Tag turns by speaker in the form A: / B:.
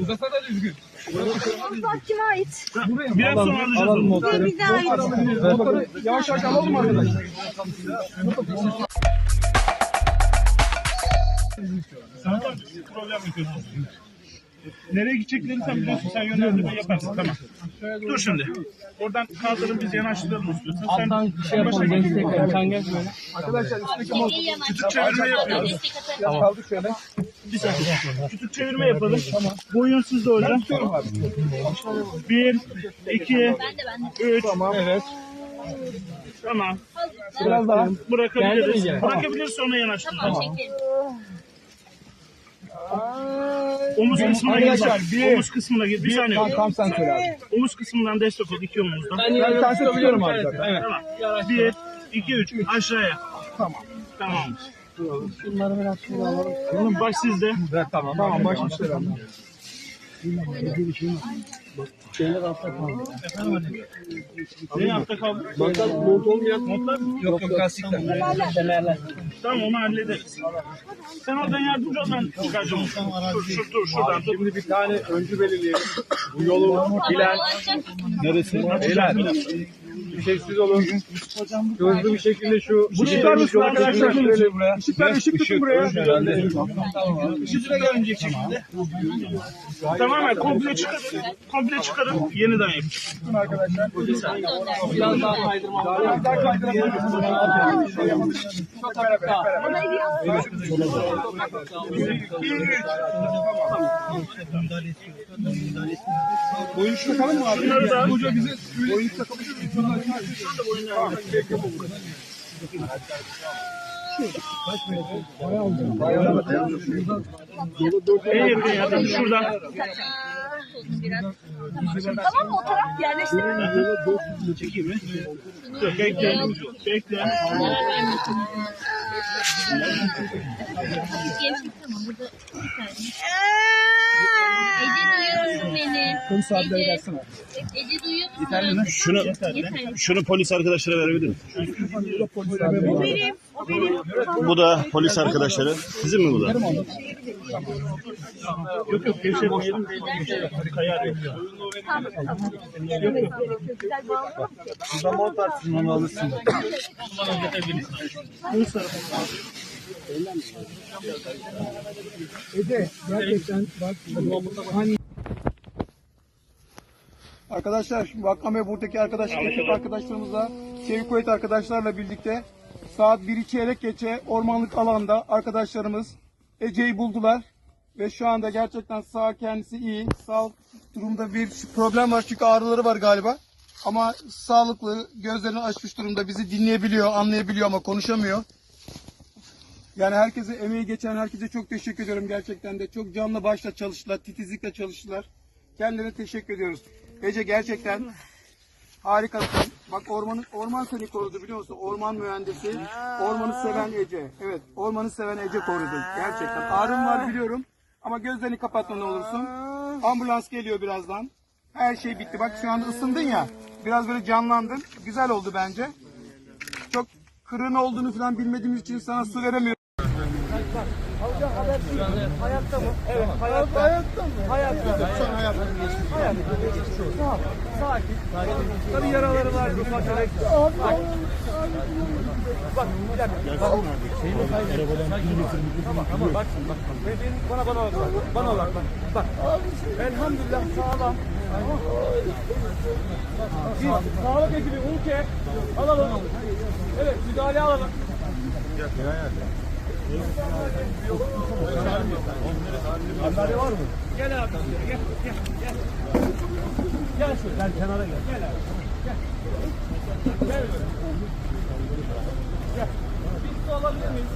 A: Uzasana düzgün.
B: Bak kime ait?
A: Biraz sonra alacağız.
B: Bu bize ait.
A: Motoru yavaş yavaş alalım arkadaşlar.
C: Sen de problem yapıyorsun. Nereye gideceklerini sen biliyorsun. Sen yönlendirme yaparsın. Tamam. Dur şimdi. Oradan kaldırın biz yanaştıralım istiyorsan. Sen
D: Alttan şey yapalım. Destek verin. Sen gel böyle.
A: Arkadaşlar üstteki motor
C: küçük çevirme yapıyoruz.
A: biraz kaldı şöyle.
C: Bir saniye. Küçük çevirme yapalım. Boyun sizde hocam. Bir, iki, üç.
A: Tamam. Evet.
C: Tamam.
A: Biraz daha.
C: Bırakabiliriz. Bırakabiliriz sonra yanaştıralım. Omuz kısmına gir. Bak. Omuz kısmına gir. Bir saniye.
A: Tam, tam sen söyle abi.
C: Omuz kısmından destek ol. iki omuzdan.
D: Ben
A: Ben sen tutuyorum abi zaten. Evet.
C: Tamam. Bir, iki, üç. Aşağıya.
A: Tamam.
C: Tamam.
D: Şunları biraz şöyle alalım.
C: Bunun baş sizde.
A: Evet, tamam. Tamam başmışlar abi.
D: Şeyler altta kaldı.
C: Ne altta kaldı?
D: Montlar mont olmayan
C: Montlar mı?
A: Yok yok lastikler.
D: kemerler.
C: Tamam onu hallederiz. Sen oradan yardımcı ol ben çıkaracağım. Dur, dur, dur şuradan dur.
A: Şimdi bir tane öncü belirleyelim. Bu yolu bilen neresi? Beyler. Bir şeysiz olun. Hızlı bir şekilde şu
C: çıkar mısın arkadaşlar?
A: Şöyle buraya. Işıklar ışık tutun buraya.
C: Yüzüne gelmeyecek şekilde. Tamamen komple çıkarın. Komple çıkarın. Yeniden yapın.
A: Tutun arkadaşlar.
D: Biraz daha kaydırma.
A: Biraz daha kaydırabiliriz. Çok beraber. Boyun şu takalım mı abi?
C: Şunları da-
A: Hoca bize boyun takabilir miyiz? Tamam.
C: En yakın yardım şuradan.
B: Tamam mı o taraf yerleştirelim.
C: Çekeyim mi? Dur bekle. Bekle.
E: Ece duyuyor musun beni?
A: Polis abileri
E: Ece,
A: versene.
E: Ece duyuyor musun?
C: Şunu,
E: Yeterli.
C: şunu polis arkadaşlara verebilir miyim?
B: Benim. O benim.
C: Bu da polis arkadaşları. Sizin mi bu da? Yok yok gevşetmeyelim. Kayar yok.
B: Tamam. Evet, Güzel bağlayalım ki.
A: Burada mont atsın onu alırsın. Ece gerçekten bak hani Arkadaşlar ve buradaki arkadaşlar, ekip arkadaşlarımızla, Çevik Kuvvet arkadaşlarla birlikte saat 1 çeyrek geçe ormanlık alanda arkadaşlarımız Ece'yi buldular. Ve şu anda gerçekten sağ kendisi iyi. Sağlık durumda bir problem var çünkü ağrıları var galiba. Ama sağlıklı, gözlerini açmış durumda bizi dinleyebiliyor, anlayabiliyor ama konuşamıyor. Yani herkese emeği geçen herkese çok teşekkür ediyorum gerçekten de. Çok canlı başla çalıştılar, titizlikle çalıştılar. Kendilerine teşekkür ediyoruz. Ece gerçekten harikasın. Bak ormanı, orman seni korudu biliyor musun? Orman mühendisi, ormanı seven Ece. Evet, ormanı seven Ece korudu. Gerçekten. Ağrım var biliyorum. Ama gözlerini kapatma ne olursun. Ambulans geliyor birazdan. Her şey bitti. Bak şu anda ısındın ya. Biraz böyle canlandın. Güzel oldu bence. Çok kırığın olduğunu falan bilmediğimiz için sana su veremiyorum. Hayatta mı? Evet, hayatta. Hayatta mı? Hayatta. Son hayatta. Hayatta. Tamam, sakin. Tabii yaraları var. Ufak tefek. Bak. Bak, bir dakika. Bak. Tamam, tamam. Bak, bak. Benim, bana, bana bak. Bana bak, bak. Bak. Elhamdülillah sağlam. Biz sağlık ekibi ülke alalım. Evet, müdahale alalım. Sandalye var mı? Gel abi. Gel, gel, gel. Gel şöyle. Gel kenara gel. Gel abi. Gel. Gel. Gel. Bir su alabilir miyiz?